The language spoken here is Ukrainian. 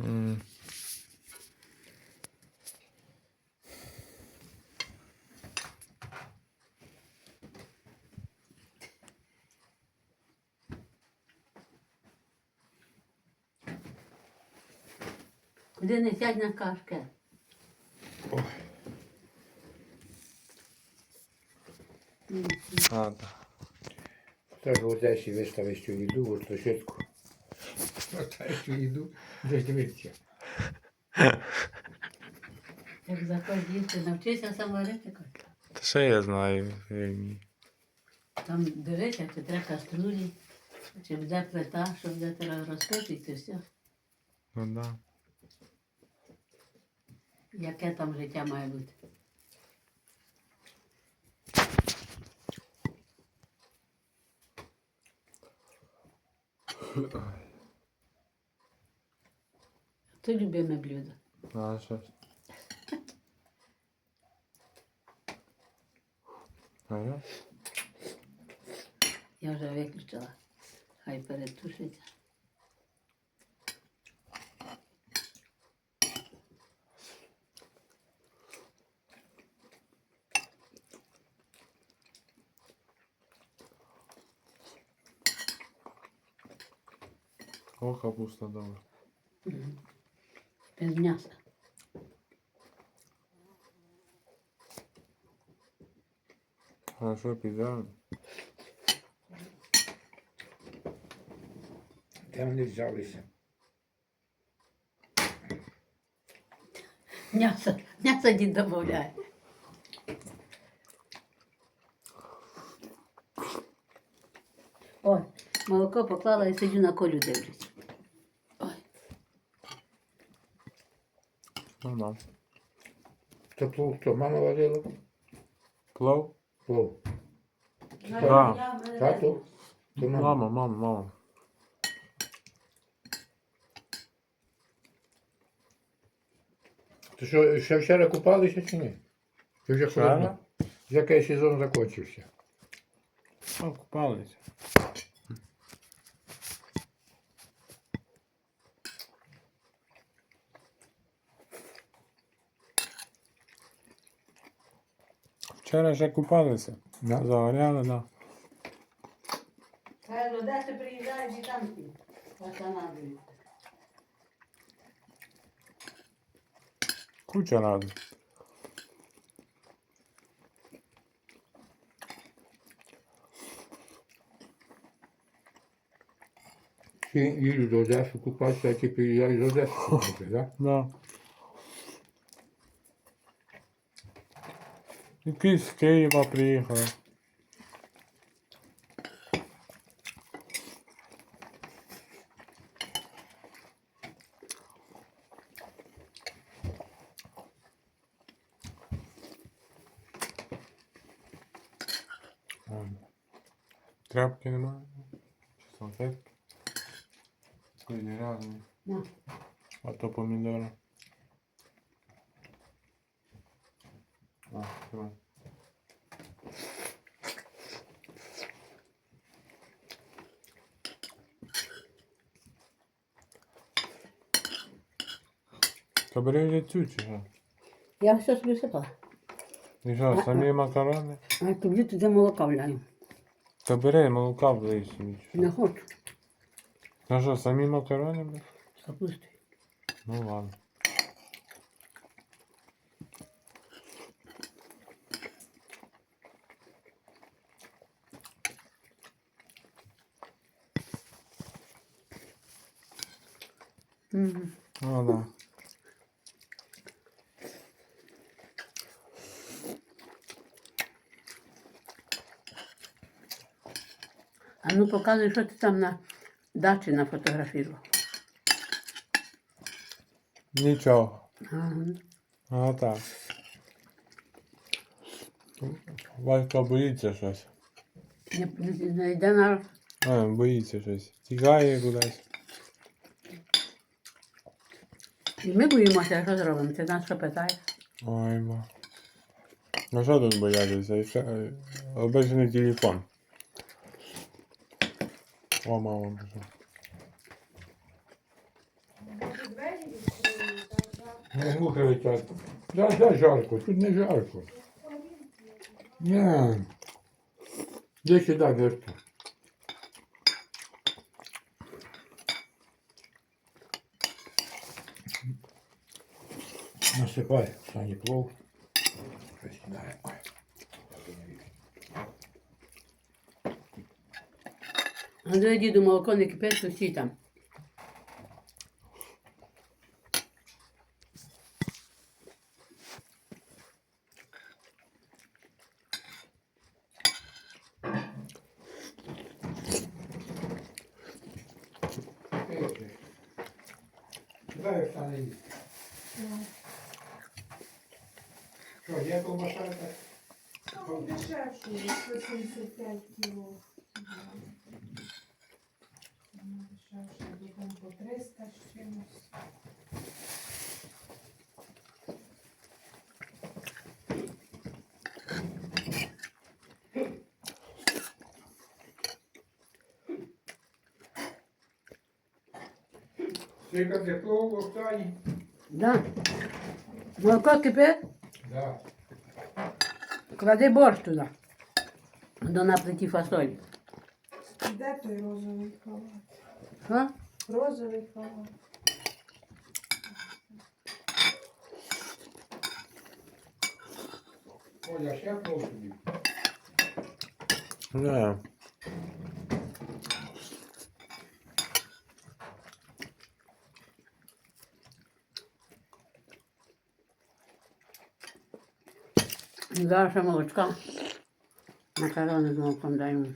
М. Куди не сядь на кашке. А, да. Тож возеш і виставиш цю їду, от цю їду, дивитися. Як заходь їсти, навчися сам варити. Та ще я знаю. ні. Там дивися, чи треба каструлі, чи буде плита, щоб де треба розпити, і все. Ну да. Яке там життя має бути. Це любиме блюдо. А що? А я? Я вже виключила. Хай перетушиться. О, капуста добре. Без м'яса. Хорошо, піде. Де вони взялися? М'ясо, м'ясо дід додає. Ой, молоко поклала і сиджу на колю дивлюсь. Нормально. То плов хто? Мама варила? Плов? Плов. Да. Тато? То мама. Мама, мама, мама. То що, ще вчора купалися чи ні? Чи вже холодно? Який сезон закінчився? О, купалися. Вчора ще купалися. Да. Загоряли, да. Хай Одеси приїжджають і там останавливаються. Куча разів. Всі їдуть до Одеси купатися, а ті приїжджають з Одеси купатися, так? Да. Якийсь з Києва приїхав. Ладно. Тряпки немає? Чи салфетки? Сьогодні рядом. На. А то помідори. А, цю чи? Я все собі сипала. І що, самі макарони? А тобі туди молока вляю. То бери молока влий собі. Не хочу. Ну що, самі макарони? З капустою. Ну ладно. Мгм. Ну да. А ну показуй, що ти там на дачі нафотографував. Нічого. Ага. А так. Валька боїться щось. Не, не, не йде на А, боїться щось. Тікає кудись. І ми боїмося, що зробимо. Ти нас що питаєш? Ой, ба. Ну що тут боятися? І е, Обичний телефон. О, мама пішла. Не летять. Да, да, жарко, тут не жарко. Не. Де сюди, Берта? Насипай, Сані плов. Ой. Андрій діду молоко не кипить, то всі там. Дай Оксана їсти. Що, є колбаса така? Ну, дешевше, 175 кіло. Ну, Дешевше, будемо по 300 з чимось. Скільки тепло в Оксані? Да. Молоко кипить, Да. клади борщ туди. До на плиті фасолі. Де той розовий халат? Що? Розовий халат. Оля, ще плов тобі. Ще молочка. Макарони знову йому.